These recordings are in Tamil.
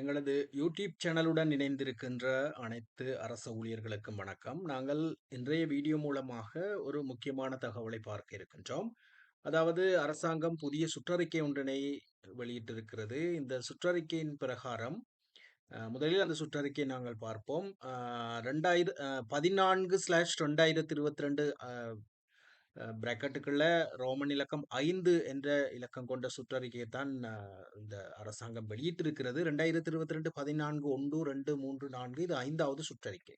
எங்களது யூடியூப் சேனலுடன் இணைந்திருக்கின்ற அனைத்து அரச ஊழியர்களுக்கும் வணக்கம். நாங்கள் இன்றைய வீடியோ மூலமாக ஒரு முக்கியமான தகவலை பார்க்க இருக்கின்றோம். அதாவது அரசாங்கம் புதிய சுற்றறிக்கை ஒன்றினை வெளியிட்டிருக்கிறது. இந்த சுற்றறிக்கையின் பிரகாரம் முதலில் அந்த சுற்றறிக்கையை நாங்கள் பார்ப்போம். ரெண்டாயிர பதினான்கு ஸ்லாஷ் ரெண்டாயிரத்தி இருபத்தி ரெண்டு பிராக்கெட்டுக்குள்ள ரோமன் இலக்கம் 5 என்ற இலக்கம் கொண்ட சுற்றறிக்கையை தான் அ இந்த அரசாங்கம் வெளியிட்டிருக்கிறது. 2022 14 1, 2, 3, 4 இது 5வது சுற்றறிக்கை.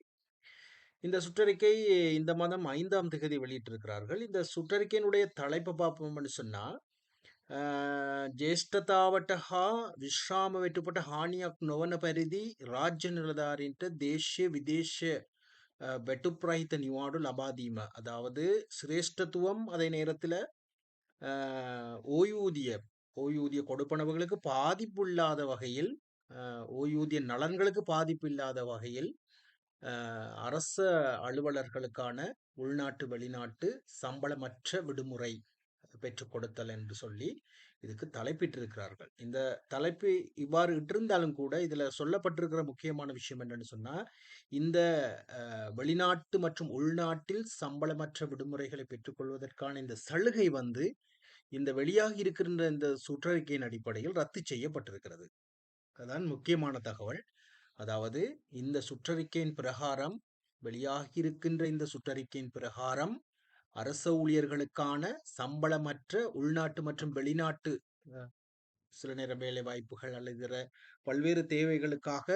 இந்த சுற்றறிக்கை இந்த மாதம் 5ஆம் திகதி வெளியிட்டிருக்கிறார்கள். இந்த சுற்றறிக்கையினுடைய தலைப்ப பார்ப்போம்னு சொன்னா, අ ජේෂ්ඨතාවට හා විශ්‍රාම වෙටුපට හානියක් නොවන පරිදි රාජ්‍ය නිලධාරීන්ට දේශීය විදේශ அ நிவாடு லபாதீம. அதாவது சிரேஷ்டத்துவம் அதே நேரத்தில் ஓய்வூதிய ஓய்வூதிய கொடுப்பனவுகளுக்கு பாதிப்பு இல்லாத வகையில், ஓய்வூதிய நலன்களுக்கு பாதிப்பு இல்லாத வகையில், அரச அலுவலர்களுக்கான உள்நாட்டு, வெளிநாட்டு சம்பளமற்ற விடுமுறை பெற்றுக் கொடுத்தல் என்று சொல்லி இதுக்கு தலைப்பிட்டிருக்கிறார்கள். இந்த தலைப்பு இவ்வாறு இட்டிருந்தாலும் கூட, இதுல சொல்லப்பட்டிருக்கிற முக்கியமான விஷயம் என்னன்னு சொன்னா, இந்த வெளிநாட்டு மற்றும் உள்நாட்டில் சம்பளமற்ற விடுமுறைகளை பெற்றுக்கொள்வதற்கான இந்த சலுகை வந்து, இந்த வெளியாகி இருக்கின்ற இந்த சுற்றறிக்கையின் அடிப்படையில் ரத்து செய்யப்பட்டிருக்கிறது. அதுதான் முக்கியமான தகவல். அதாவது இந்த சுற்றறிக்கையின் பிரகாரம் வெளியாகி இருக்கின்ற இந்த சுற்றறிக்கையின் பிரகாரம், அரச ஊழியர்களுக்கான சம்பளமற்ற உள்நாட்டு மற்றும் வெளிநாட்டு சில நேரம் வேலை வாய்ப்புகள் அல்லது பல்வேறு தேவைகளுக்காக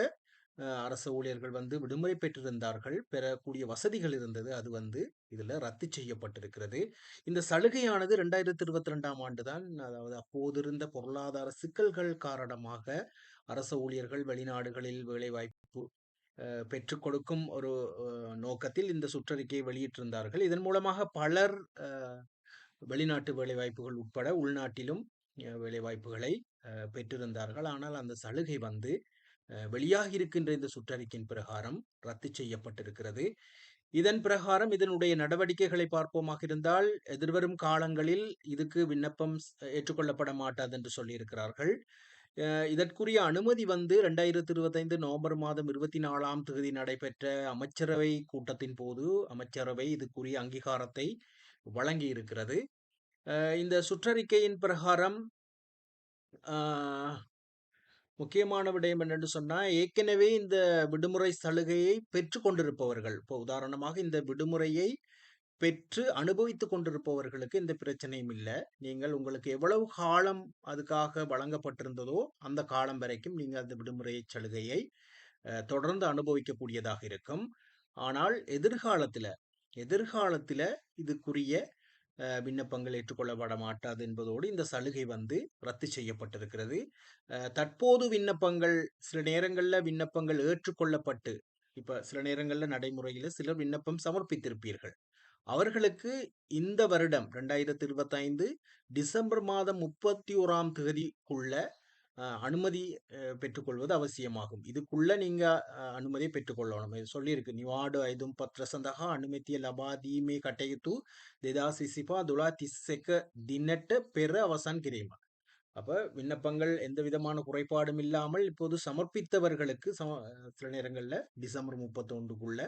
அரச ஊழியர்கள் வந்து விடுமுறை பெற்றிருந்தார்கள். பெறக்கூடிய வசதிகள் இருந்தது. அது வந்து இதில ரத்து செய்யப்பட்டிருக்கிறது. இந்த சலுகையானது 2022ஆம் ஆண்டு தான் அதாவது அப்போது இருந்த பொருளாதார சிக்கல்கள் காரணமாக அரச ஊழியர்கள் வெளிநாடுகளில் வேலைவாய்ப்பு பெற்றுக் கொடுக்கும் ஒரு நோக்கத்தில் இந்த சுற்றறிக்கையை வெளியிட்டிருந்தார்கள். இதன் மூலமாக பலர் வெளிநாட்டு வேலைவாய்ப்புகள் உட்பட உள்நாட்டிலும் வேலைவாய்ப்புகளை பெற்றிருந்தார்கள். ஆனால் அந்த சலுகை வந்து வெளியாகி இருக்கின்ற இந்த சுற்றறிக்கையின் பிரகாரம் ரத்து செய்யப்பட்டிருக்கிறது. இதன் பிரகாரம் இதனுடைய நடவடிக்கைகளை பார்ப்போமாக இருந்தால், எதிர்வரும் காலங்களில் இதுக்கு விண்ணப்பம் ஏற்றுக்கொள்ளப்பட மாட்டாது என்று சொல்லியிருக்கிறார்கள். இதற்குரிய அனுமதி வந்து 2025 நவம்பர் மாதம் 24ஆம் தேதி நடைபெற்ற அமைச்சரவை கூட்டத்தின் போது, அமைச்சரவை இதுக்குரிய அங்கீகாரத்தை வழங்கியிருக்கிறது. இருக்கிறது இந்த சுற்றறிக்கையின் பிரகாரம் முக்கியமான விடயம் என்னென்று சொன்னால் ஏற்கனவே இந்த விடுமுறை சலுகையை பெற்று கொண்டிருப்பவர்கள், இப்போ உதாரணமாக இந்த விடுமுறையை பெற்று அனுபவித்துக் கொண்டிருப்பவர்களுக்கு இந்த பிரச்சனையும் இல்லை நீங்கள் உங்களுக்கு எவ்வளவு காலம் அதுக்காக வழங்கப்பட்டிருந்ததோ, அந்த காலம் வரைக்கும் நீங்கள் அந்த விடுமுறை சலுகையை தொடர்ந்து அனுபவிக்கக்கூடியதாக இருக்கும். ஆனால் எதிர்காலத்தில் எதிர்காலத்தில் இதுக்குரிய விண்ணப்பங்கள் ஏற்றுக்கொள்ளப்பட மாட்டாது என்பதோடு, இந்த சலுகை வந்து ரத்து செய்யப்பட்டிருக்கிறது. தற்போது விண்ணப்பங்கள் சில நேரங்களில் விண்ணப்பங்கள் ஏற்றுக்கொள்ளப்பட்டு, இப்போ சில நேரங்களில் நடைமுறையில் சிலர் விண்ணப்பம் சமர்ப்பித்திருப்பீர்கள். அவர்களுக்கு இந்த வருடம் ரெண்டாயிரத்தி இருபத்தைந்து டிசம்பர் மாதம் முப்பத்தி ஓராம் தேதிக்குள்ள அனுமதி பெற்றுக்கொள்வது அவசியமாகும். இதுக்குள்ள நீங்க அனுமதி பெற்றுக்கொள்ளணும். இது சொல்லியிருக்கு. நிவாடு ஐதும் பத்ரசந்தக அனுமதிய லபா தீமே கட்டயத்து திதா சிசிபா துலா திசெக்க தினட்ட பெற அவசான் கிரீமா. அப்போ விண்ணப்பங்கள் எந்த விதமான குறைபாடும் இல்லாமல் இப்போது சமர்ப்பித்தவர்களுக்கு சம சில நேரங்களில் டிசம்பர் முப்பத்தொன்றுக்குள்ள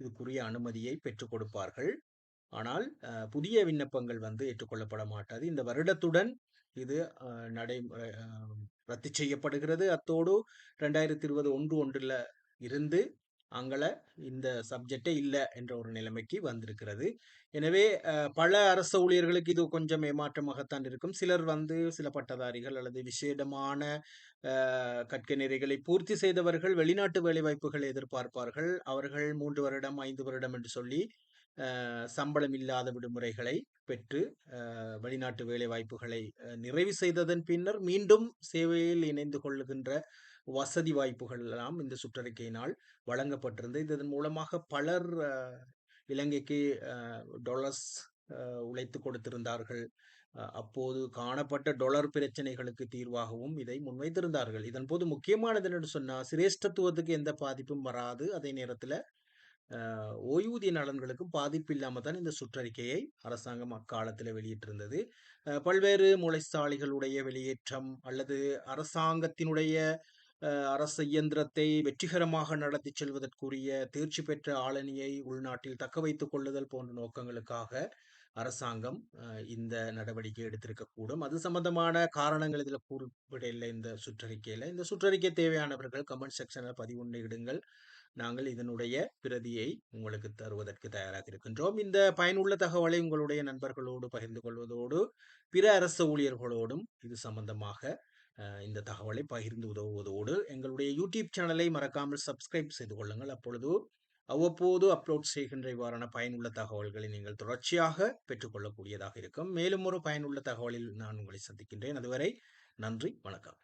இதுக்குரிய அனுமதியை பெற்றுக் கொடுப்பார்கள். ஆனால் புதிய விண்ணப்பங்கள் வந்து ஏற்றுக்கொள்ளப்பட மாட்டாது. இந்த வருடத்துடன் இது நடை நடைமுறை ரத்து செய்யப்படுகிறது. அத்தோடு 2020 ஒன்று ஒன்றில் இருந்து அங்கள இந்த சப்ஜெக்டே இல்லை என்ற ஒரு நிலைமைக்கு வந்திருக்கிறது. எனவே பல அரச ஊழியர்களுக்கு இது கொஞ்சம் ஏமாற்றமாகத்தான் இருக்கும். சிலர் வந்து சில பட்டதாரிகள் அல்லது விசேடமான கற்க கற்கை நெறிகளை பூர்த்தி செய்தவர்கள் வெளிநாட்டு வேலைவாய்ப்புகளை எதிர்பார்ப்பார்கள். அவர்கள் மூன்று வருடம், ஐந்து வருடம் என்று சொல்லி சம்பளம் இல்லாத விடுமுறைகளை பெற்று வெளிநாட்டு வேலைவாய்ப்புகளை வாய்ப்புகளை நிறைவு செய்ததன் பின்னர் மீண்டும் சேவையில் இணைந்து கொள்ளுகின்ற வசதி வாய்ப்புகள் எல்லாம் இந்த சுற்றறிக்கையினால் வழங்கப்பட்டிருந்தது. இதன் மூலமாக பலர் இலங்கைக்கு டொலர்ஸ் உழைத்து உழைத்துக் கொடுத்திருந்தார்கள். அப்போது காணப்பட்ட டொலர் பிரச்சனைகளுக்கு தீர்வாகவும் இதை முன்வைத்திருந்தார்கள். இதன்போது முக்கியமானது என்னன்னு சொன்னா, சிரேஷ்டத்துவத்துக்கு எந்த பாதிப்பும் வராது. அதே நேரத்தில் ஓய்வூதிய நலன்களுக்கும் பாதிப்பு இல்லாமல் தான் இந்த சுற்றறிக்கையை அரசாங்கம் அக்காலத்தில் வெளியிட்டிருந்தது. பல்வேறு மூளைச்சாளிகளுடைய வெளியேற்றம் அல்லது அரசாங்கத்தினுடைய அரச அரசு இயந்திரத்தை வெற்றிகரமாக நடத்தி செல்வதற்குரிய தேர்ச்சி பெற்ற ஆளணியை உள்நாட்டில் தக்க வைத்துக் கொள்ளுதல் போன்ற நோக்கங்களுக்காக அரசாங்கம் இந்த நடவடிக்கை எடுத்திருக்கக்கூடும் அது சம்பந்தமான காரணங்கள் இதில் குறிப்பிடவில்லை இந்த சுற்றறிக்கையில். இந்த சுற்றறிக்கை தேவையானவர்கள் கமெண்ட் செக்ஷனில் பதிவுண்டு இடுங்கள். நாங்கள் இதனுடைய பிரதியை உங்களுக்கு தருவதற்கு தயாராக இருக்கின்றோம். இந்த பயனுள்ள தகவலை உங்களுடைய நண்பர்களோடு பகிர்ந்து கொள்வதோடு பிற அரசு ஊழியர்களோடும் இது சம்பந்தமாக இந்த தகவலை பகிர்ந்து உதவுவதோடு எங்களுடைய யூடியூப் சேனலை மறக்காமல் சப்ஸ்கிரைப் செய்து கொள்ளுங்கள். அப்பொழுது அவ்வப்போது அப்லோட் செய்கின்ற இவ்வாறான பயனுள்ள தகவல்களை நீங்கள் தொடர்ச்சியாக பெற்றுக்கொள்ளக்கூடியதாக இருக்கும். மேலும் ஒரு பயனுள்ள தகவலில் நான் உங்களை சந்திக்கின்றேன். அதுவரை நன்றி வணக்கம்.